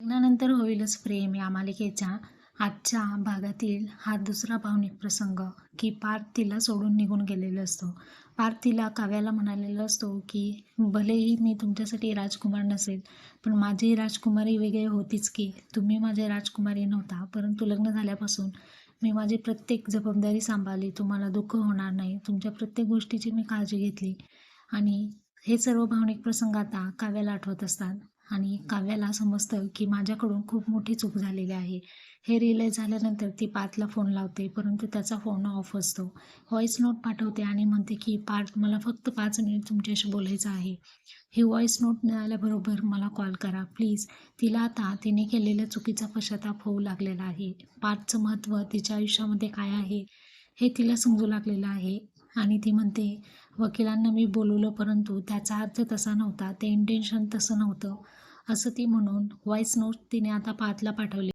लग्नानंतर होईलच प्रेम या मालिकेच्या आजच्या भागातील हा दुसरा भावनिक प्रसंग की पार्थ तिला सोडून निघून गेलेला असतो. पार्थ तिला काव्याला म्हणालेला असतो की भलेही मी तुमच्यासाठी राजकुमार नसेल पण माझी राजकुमारी वेगळी होतीच की. तुम्ही माझे राजकुमारी नव्हता परंतु लग्न झाल्यापासून मी माझी प्रत्येक जबाबदारी सांभाळली. तुम्हाला दुःख होणार नाही. तुमच्या प्रत्येक गोष्टीची मी काळजी घेतली. आणि हे सर्व भावनिक प्रसंग आता काव्याला आठवत असतात. आणि काव्याला समजतं की माझ्याकडून खूप मोठी चूक झालेली आहे. हे रिअलाईज झाल्यानंतर ती पार्थला फोन लावते परंतु त्याचा फोन ऑफ असतो. व्हॉईस नोट पाठवते आणि म्हणते की पार्थ मला फक्त पाच मिनिट तुमच्याशी बोलायचं आहे. ही व्हॉईस नोट मिळाल्याबरोबर मला कॉल करा. प्लीज तिला आता तिने केलेल्या चुकीचा पश्चाताप होऊ लागलेला आहे. पार्थचं महत्त्व तिच्या आयुष्यामध्ये काय आहे हे तिला समजू लागलेलं आहे. आणि ती म्हणते वकिलांना मी बोलवलं परंतु त्याचा अर्थ तसा नव्हता. ते इंटेन्शन तसं नव्हतं. असं ती म्हणून व्हॉईस नोट तिने आता पाहतला पाठवली.